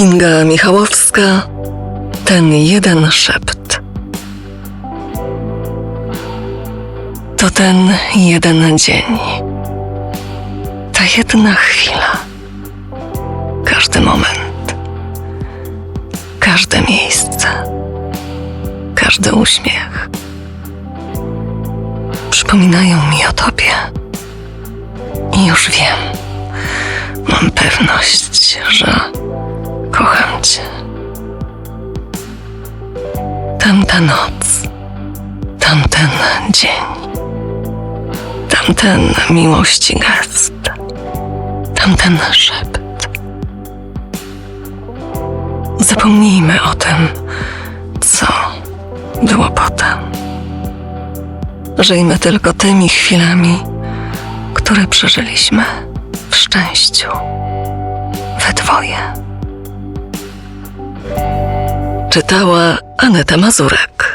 Kinga Michałowska, ten jeden szept. To ten jeden dzień. Ta jedna chwila. Każdy moment. Każde miejsce. Każdy uśmiech. Przypominają mi o tobie. I już wiem. Mam pewność, że cię. Tamta noc, tamten dzień, tamten miłości gest, tamten szept. Zapomnijmy o tym, co było potem. Żyjmy tylko tymi chwilami, które przeżyliśmy w szczęściu, we dwoje. Czytała Aneta Mazurek.